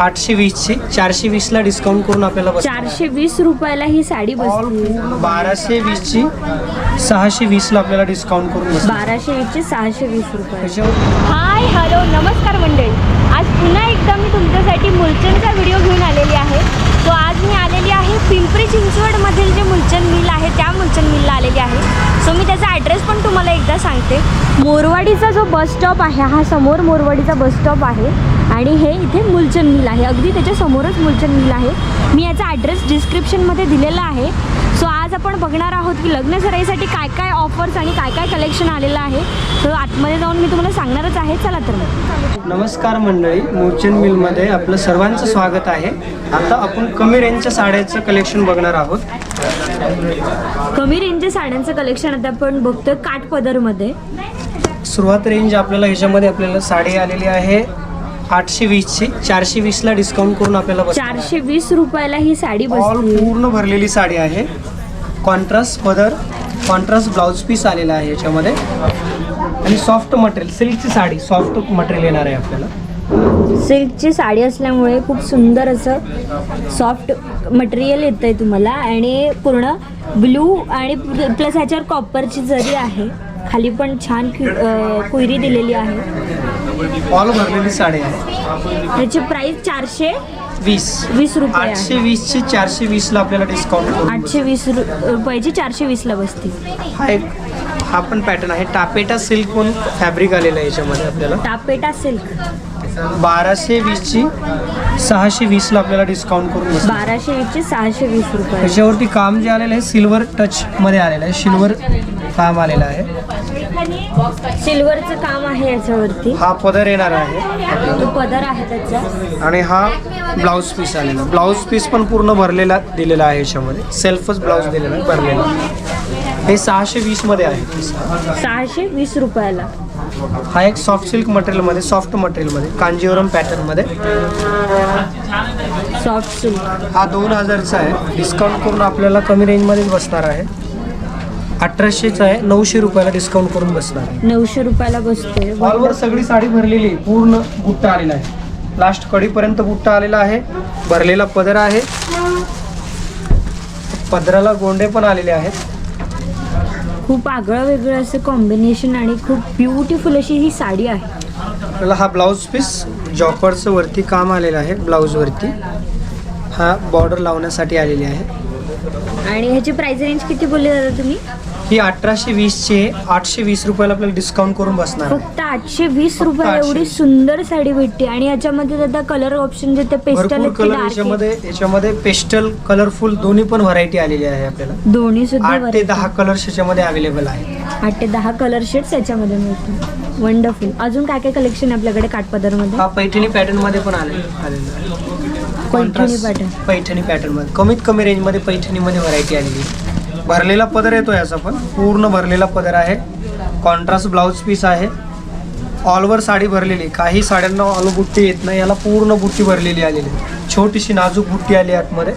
आठशे वीसची चारशे वीसला डिस्काउंट करून आपल्याला बस चारशे वीस रुपयाला ही साडी बसते बाराशे वीसची सहाशे वीसला आपल्याला डिस्काउंट करून बस बाराशे वीसचे सहाशे वीस रुपये. त्याच्यावर हाय हॅलो नमस्कार मंडळी. आज पुन्हा एकदा मी तुमच्यासाठी मुलचंदचा व्हिडिओ घेऊन आलेली आहे. सो आज मी आहे पिंपरी चिंचवडमधील जे मुलचंद मिल आहे त्या मुलचंद मिलला आलेली आहे. सो मी त्याचा ॲड्रेस पण तुम्हाला एकदा सांगते. मोरवाडीचा जो बस स्टॉप आहे हा समोर मोरवाडीचा बस स्टॉप आहे आणि हे इथे मुलचंद मिल आहे. अगदी त्याच्यासमोरच मुलचंद मिल आहे. मी याचा ॲड्रेस डिस्क्रिप्शनमध्ये दिलेला आहे. सो आज आपण बघणार आहोत की लग्न सराईसाठी काय काय ऑफर्स आणि काय काय कलेक्शन आलेलं आहे. सो आतमध्ये जाऊन मी तुम्हाला सांगणारच आहे. चला तर नमस्कार मंडळी मूर्चन मिलमध्ये आपलं सर्वांचं स्वागत आहे. आता आपण कमी रेंजच्या साड्याचं कलेक्शन बघणार आहोत. कमी रेंजच्या साड्यांचं कलेक्शन आता आपण बघतोय काठपदरमध्ये. सुरुवात रेंज आपल्याला ह्याच्यामध्ये आपल्याला साडी आलेली आहे. आठशे वीसची चारशे वीसला डिस्काउंट करून आपल्याला बस चारशे वीस रुपयाला ही साडी ऑल पूर्ण भरलेली साडी आहे. कॉन्ट्रास्ट पदर कॉन्ट्रास्ट ब्लाऊज पीस आलेला आहे याच्यामध्ये. आणि सॉफ्ट मटेरियल सिल्कची साडी सॉफ्ट मटेरियल येणार आहे आपल्याला. सिल्कची साडी असल्यामुळे खूप सुंदर असं सॉफ्ट मटेरियल येतं आहे तुम्हाला. आणि पूर्ण ब्लू आणि प्लस ह्याच्यावर कॉपरची जरी आहे खाली पण छान कुयरी दिलेली आहे. ऑल भरलेली साडी आहे. ह्याची प्राइस चारशे वीस. वीस रुपये आठशे वीसची चारशे वीसला आपल्याला डिस्काउंट आठशे वीस रुपयाची चारशे वीसला बसते. हा एक हा पण पॅटर्न आहे. टापेटा सिल्क पण फॅब्रिक आलेलं आहे याच्यामध्ये आपल्याला. टापेटा सिल्क. बाराशे वीसची सहाशे वीसला आपल्याला डिस्काउंट करून बसतं. बाराशे वीसचे सहाशे वीस रुपये. त्याच्यावरती काम जे आलेलं आहे सिल्वर टच मध्ये आलेलं आहे. सिल्वर काम आलेलं आहे. सिल्वरचं काम आहे याच्यावरती. हा पदर येणार आहे. तो पदर आहे त्याचा. आणि हा ब्लाऊज पीस आलेला. ब्लाऊज पीस पण पूर्ण भरलेला दिलेला आहे याच्यामध्ये. सेल्फच ब्लाऊज दिलेला आहे भरलेला. हे सहाशे वीसमध्ये आहे. सहाशे वीस रुपयाला. हा एक सॉफ्ट सिल्क मटेरियलमध्ये सॉफ्ट मटेरियलमध्ये कांजीवरम पॅटर्नमध्ये सॉफ्ट सिल्क हा दोन हजारचा आहे. डिस्काउंट करून आपल्याला कमी रेंजमध्येच बसणार आहे. अठराशेचा आहे. नऊशे रुपयाला डिस्काउंट करून बसणार आहे. नऊशे रुपयाला बसते ऑलवर सगळी साडी भरलेली आहे. पूर्ण बुट्टा आलेला आहे. लास्ट कडीपर्यंत बुट्टा आलेला आहे. भरलेला पदर आहे. पदराला गोंडे पण आलेले आहेत. खूप आगळं वेगळं असं कॉम्बिनेशन आणि खूप ब्युटिफुल अशी ही साडी आहे. आपल्याला हा ब्लाऊज पीस जॉकरचं वरती काम आलेलं आहे ब्लाऊजवरती हा बॉर्डर लावण्यासाठी आलेली आहे. आणि ह्याची प्राइस रेंज किती बोलले दादा तुम्ही? ही अठराशे वीसची आठशे वीस रुपयाला आपल्याला डिस्काउंट करून बसणार आहे. फक्त आठशे वीस फक्त रुपये 820. एवढी सुंदर साडी भेटते आणि याच्यामध्ये दादा कलर ऑप्शन जे ते पेस्टल भरपूर कलर याच्यामध्ये याच्यामध्ये पेस्टल कलरफुल दोन्ही पण व्हरायटी आलेली आहे आपल्याला दोन्ही सुद्धा आठ ते. दहा कलर्स याच्यामध्ये अवेलेबल आहे आठ ते दहा कलर शेड्स याच्यामध्ये मिळतील वंडरफुल अजून काय काय कलेक्शन आहे आपल्याकडे काठपदरमध्ये हा पैठणी पॅटर्नमध्ये पण आले आलेला आहे पैठणी pattern. पैठणी पॅटर्नमध्ये कमीत कमी रेंजमध्ये पैठणी मध्ये व्हरायटी आलेली आहे. भरलेला पदर येतो याचा पण. पूर्ण भरलेला पदर आहे. कॉन्ट्रास्ट ब्लाऊज पीस आहे. ऑलवर साडी भरलेली. काही साड्यांना ऑल बुट्टी येत नाही. याला पूर्ण बुट्टी भरलेली आलेली. छोटीशी नाजूक बुट्टी आली आतमध्ये.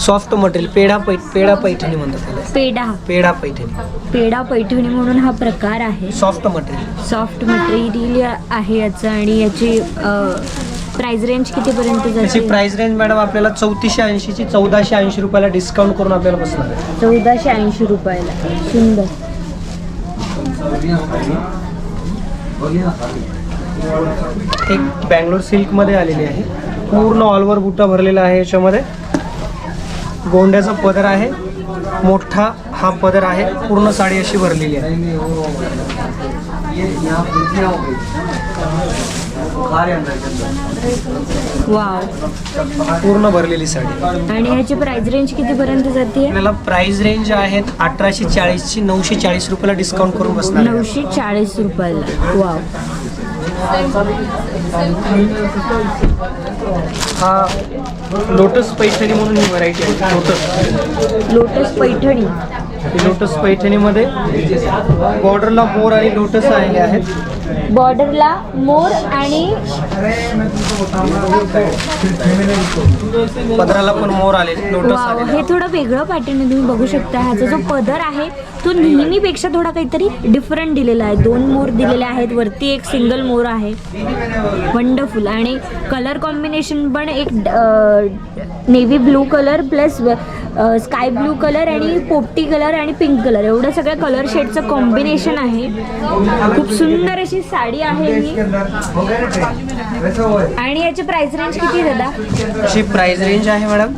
सॉफ्ट मटेरियल पेढा पै पेढा पैठणी म्हणतात त्याला. पेडा पेढा पैठणी. पेडा पैठणी म्हणून हा प्रकार आहे. सॉफ्ट मटेरियल सॉफ्ट मटेरियल आहे याचं आणि याची प्राइस रेंज कितीपर्यंत त्याची जाते प्राइस रेंज मॅडम आपल्याला चौतीसशे ऐंशीची चौदाशे ऐंशी रुपयाला डिस्काउंट करून आपल्याला बसणार आहे. चौदाशे ऐंशी रुपयाला. सुंदर. एक बँगलोर सिल्कमध्ये आलेली आहे. पूर्ण ऑलवर बुट्टा भरलेला आहे याच्यामध्ये. गोंड्याचा पदर आहे. मोठा हा पदर आहे. पूर्ण साडी अशी भरलेली आहे. वाव पूर्ण भरलेली साडी. आणि ह्याची प्राइस रेंज कितीपर्यंत जाते? आपल्याला प्राइस रेंज आहेत अठराशे चाळीसची नऊशे चाळीस रुपयाला डिस्काउंट करून बसणार. नऊशे चाळीस रुपयाला. वाव हा लोटस पैठणी म्हणून ही व्हरायटी आहे. Lotus lotus Paithani. लोटस पैठणीमध्ये. बॉर्डरला मोर आणि लोटस आलेले आहेत. बॉर्डरला मोर आणि पदराला पण मोर आलेले लोटस वाव आलेले हे थोडं वेगळं पॅटर्न आहे तुम्ही बघू शकता ह्याचा. जो पदर आहे तो नेहमीपेक्षा थोडा काहीतरी डिफरंट दिलेला आहे. दोन मोर दिलेले आहेत वरती एक सिंगल मोर आहे. वंडरफुल आणि कलर कॉम्बिनेशन पण एक navy blue colour plus sky blue colour आणि पोपटी कलर आणि पिंक कलर. एवढं सगळं कलर शेडचं कॉम्बिनेशन आहे. खूप सुंदर अशी साडी आहे ही. आणि याची प्राइस रेंज किती दादा? अशी प्राइस रेंज आहे मॅडम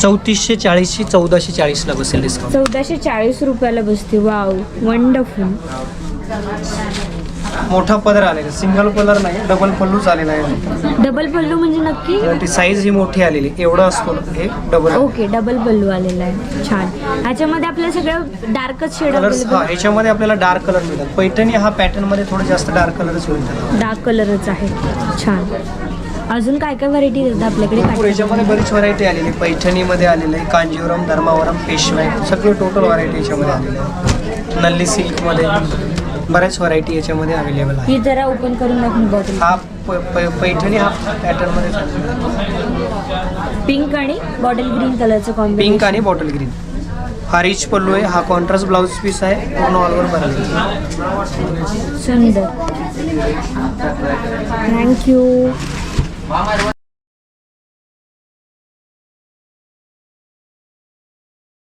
चौतीसशे चाळीसशे चौदाशे चाळीसला बसेल डिस्काउंट चौदाशे चाळीस रुपयाला बसते. वाव वंडरफुल मोठा पदर आलेला सिंगल कलर नाही डबल पल्लू आलेला आहे. डबल पल्लू म्हणजे नक्की? ती साईज ही मोठी आलेली एवढं असतो हे डबल ओके डबल पल्लू आलेला आहे. छान. ह्याच्यामध्ये आपल्या सगळं डार्कच शेड कलर्स हा आपल्याला डार्क कलर मिळतात. पैठणी हा पॅटर्नमध्ये थोडं जास्त डार्क कलरच मिळतात. डार्क कलरच आहे छान. अजून काय काय व्हरायटी देतात आपल्याकडे? भरपूर याच्यामध्ये बरीच व्हरायटी आलेली पैठणीमध्ये आलेली आहे कांजीवरम धर्मावरम पेशवाई सगळे टोटल व्हरायटी याच्यामध्ये आलेले आहे. नल्ली सिल्कमध्ये बऱ्याच व्हरायटी याच्यामध्ये अवेलेबल आहे. ही जरा ओपन करून दाखवून बॉटल हा प- प- पैठणी हा पॅटर्नमध्ये पिंक आणि बॉटल ग्रीन कलरचं पिंक कॉम्बिनेशन आणि बॉटल ग्रीन हा रिच पल्लू आहे हा कॉन्ट्रास्ट ब्लाऊज पीस आहे पूर्ण ऑलवर भरलेला सुंदर. थँक्यू